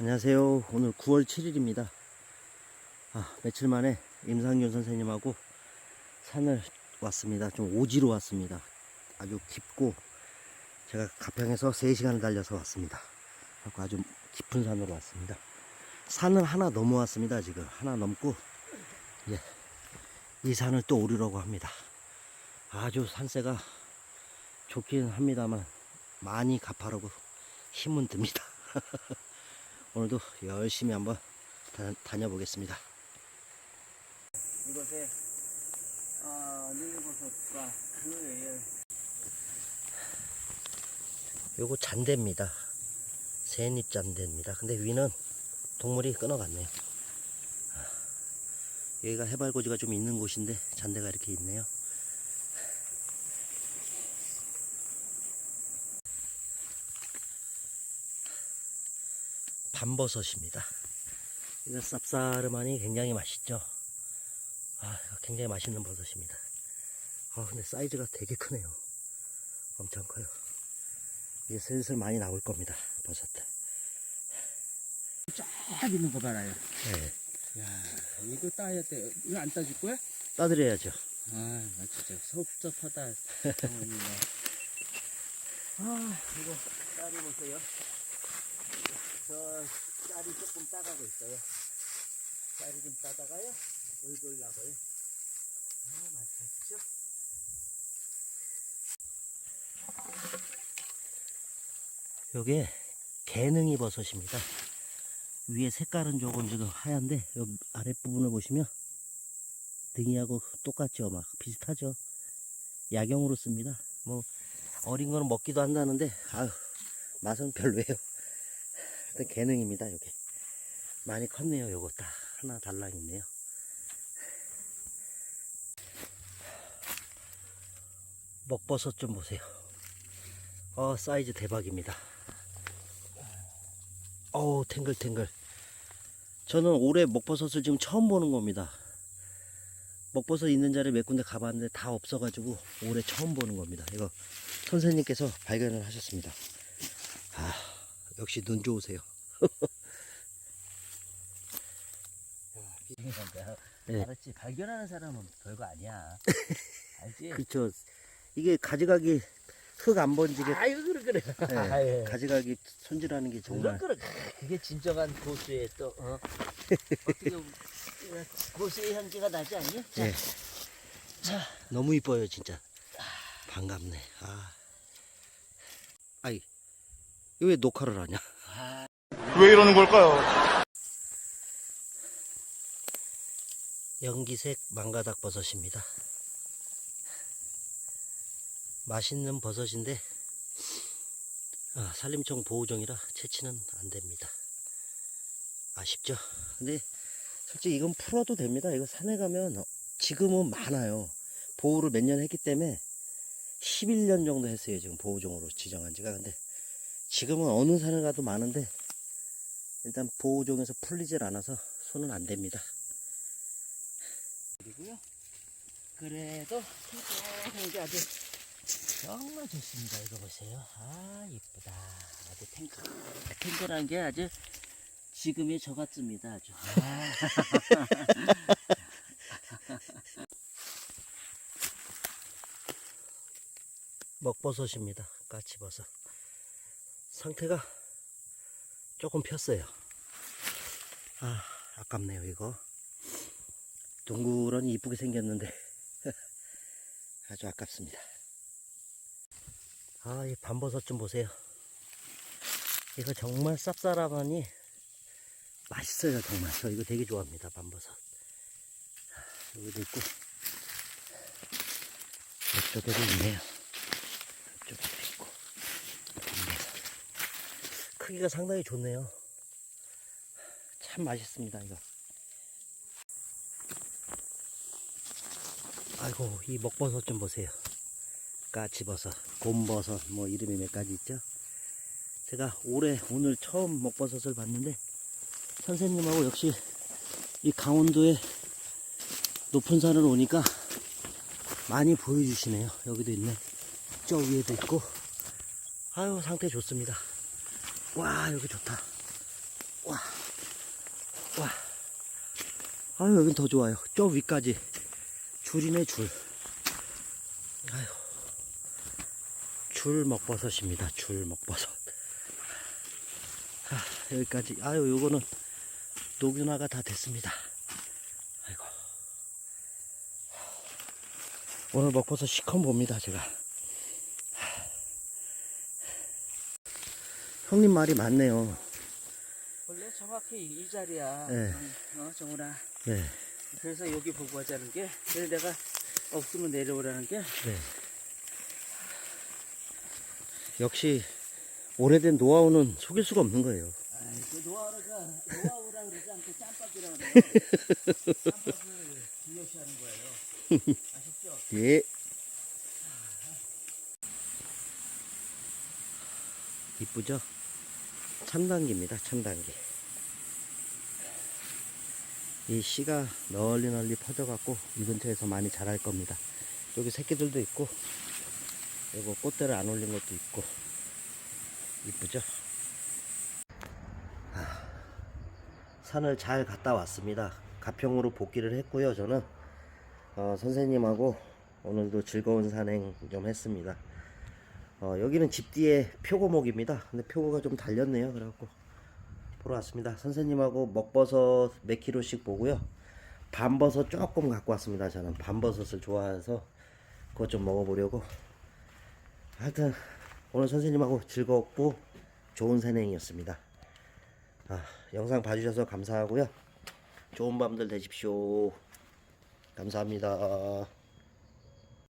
안녕하세요. 오늘 9월 7일입니다. 아, 며칠 만에 임상균 선생님하고 산을 왔습니다. 좀 오지로 왔습니다. 아주 깊고 제가 가평에서 3시간을 달려서 왔습니다. 그래서 아주 깊은 산으로 왔습니다. 산을 하나 넘어왔습니다. 지금 하나 넘고 이제 이 산을 또 오르려고 합니다. 아주 산세가 좋긴 합니다만 많이 가파르고 힘은 듭니다. 오늘도 열심히 한번 다, 녀보겠습니다 이것에 아, 늘버섯과 그 외에 요거 잔대입니다. 새잎 잔대입니다. 근데 위는 동물이 끊어갔네요. 아, 여기가 해발고지가 좀 있는 곳인데 잔대가 이렇게 있네요. 밤버섯입니다. 이거 쌉싸름하니 굉장히 맛있죠. 아, 이거 굉장히 맛있는 버섯입니다. 아, 근데 사이즈가 되게 크네요. 엄청 커요. 이제 슬슬 많이 나올 겁니다. 버섯. 쫙 있는 거 봐라요. 네. 야, 이거 따야 돼. 이거 안 따줄 거야? 따드려야죠. 아, 나 진짜 섭섭하다. 아, 이거 쌀이 보세요. 저 쌀이 조금 따가고 있어요. 쌀이 좀 따다가요. 얼굴나고요. 아, 맛있죠? 요게 개능이 버섯입니다. 위에 색깔은 조금 지금 하얀데 요 아랫부분을 보시면 등이하고 똑같죠. 막 비슷하죠. 약용으로 씁니다. 뭐 어린 거는 먹기도 한다는데 아유 맛은 별로예요. 일단 개능입니다. 요게 많이 컸네요. 요거 딱 하나 달랑 있네요. 먹버섯 좀 보세요. 어 사이즈 대박입니다. 어우 탱글탱글 저는 올해 먹버섯을 지금 처음 보는 겁니다 먹버섯 있는 자리 몇 군데 가봤는데 다 없어가지고 올해 처음 보는 겁니다 이거 선생님께서 발견을 하셨습니다 아 역시 눈 좋으세요 네. 알았지? 발견하는 사람은 별거 아니야. 알지? 그쵸 이게 가지각이 흙안 번지게 아이고, 그래, 그래. 네, 아유. 가지각이 손질하는 게 정말 그래, 그래. 그게 진정한 고수의 또, 어? 어떻게, 고수의 향기가 나지 않니? 자, 네. 너무 이뻐요 진짜 반갑네 아 아이 왜 녹화를 하냐? 아, 왜 이러는 걸까요? 연기색 망가닥 버섯입니다. 맛있는 버섯인데 아, 산림청 보호종이라 채취는 안 됩니다. 아쉽죠? 근데 솔직히 이건 풀어도 됩니다. 이거 산에 가면 어, 지금은 많아요. 보호를 몇 년 했기 때문에 11년 정도 했어요 지금 보호종으로 지정한 지가. 근데 지금은 어느 산을 가도 많은데 일단 보호종에서 풀리질 않아서 손은 안 됩니다 그리고요. 그래도 탱탱한 게 아주 정말 좋습니다. 이거 보세요. 아, 이쁘다. 아주 탱글, 탱글한 게 아주 지금의 저 같습니다. 아주. 아. 먹버섯입니다. 까치버섯. 상태가 조금 폈어요. 아, 아깝네요, 이거. 둥그러니 이쁘게 생겼는데. 아주 아깝습니다. 아, 이 밤버섯 좀 보세요. 이거 정말 쌉싸름하니 맛있어요, 정말. 저 이거 되게 좋아합니다, 밤버섯. 아, 여기도 있고. 이쪽에도 있네요. 이쪽에도 있고. 있네요. 크기가 상당히 좋네요. 참 맛있습니다, 이거. 아이고, 이 먹버섯 좀 보세요. 까치버섯, 곰버섯, 뭐 이름이 몇 가지 있죠? 제가 올해, 오늘 처음 먹버섯을 봤는데, 선생님하고 역시 이 강원도의 높은 산을 오니까 많이 보여주시네요. 여기도 있네. 저 위에도 있고. 아유, 상태 좋습니다. 와, 여기 좋다. 와. 와. 아유, 여긴 더 좋아요. 저 위까지. 줄이네, 줄. 아유. 줄 먹버섯입니다. 줄 먹버섯. 아, 여기까지. 아유, 요거는 녹윤화가 다 됐습니다. 아이고. 오늘 먹버섯 시커 봅니다, 제가. 형님 말이 맞네요. 원래 정확히 이 자리야. 네. 어, 정훈아. 네, 그래서 여기 보고 하자는 게, 그래서 내가 없으면 내려오라는 게, 네. 역시 오래된 노하우는 속일 수가 없는 거예요. 아이, 그 노하우가, 노하우라 그러지 않고 짬밥이라 그래요. 짬밥을 중요시하는 거예요. 아셨죠? 예. 이쁘죠? 참단기입니다. 참단기. 이 씨가 널리 널리 퍼져갖고 이 근처에서 많이 자랄 겁니다. 여기 새끼들도 있고, 그리고 꽃대를 안 올린 것도 있고, 이쁘죠? 아, 산을 잘 갔다 왔습니다. 가평으로 복귀를 했고요. 저는 어, 선생님하고 오늘도 즐거운 산행 좀 했습니다. 어, 여기는 집 뒤에 표고목입니다. 근데 표고가 좀 달렸네요. 그래갖고 보러 왔습니다. 선생님하고 먹버섯 몇 킬로씩 보고요. 밤버섯 조금 갖고 왔습니다. 저는 밤버섯을 좋아해서 그것 좀 먹어보려고. 하여튼 오늘 선생님하고 즐겁고 좋은 산행이었습니다. 아, 영상 봐주셔서 감사하고요. 좋은 밤들 되십시오. 감사합니다.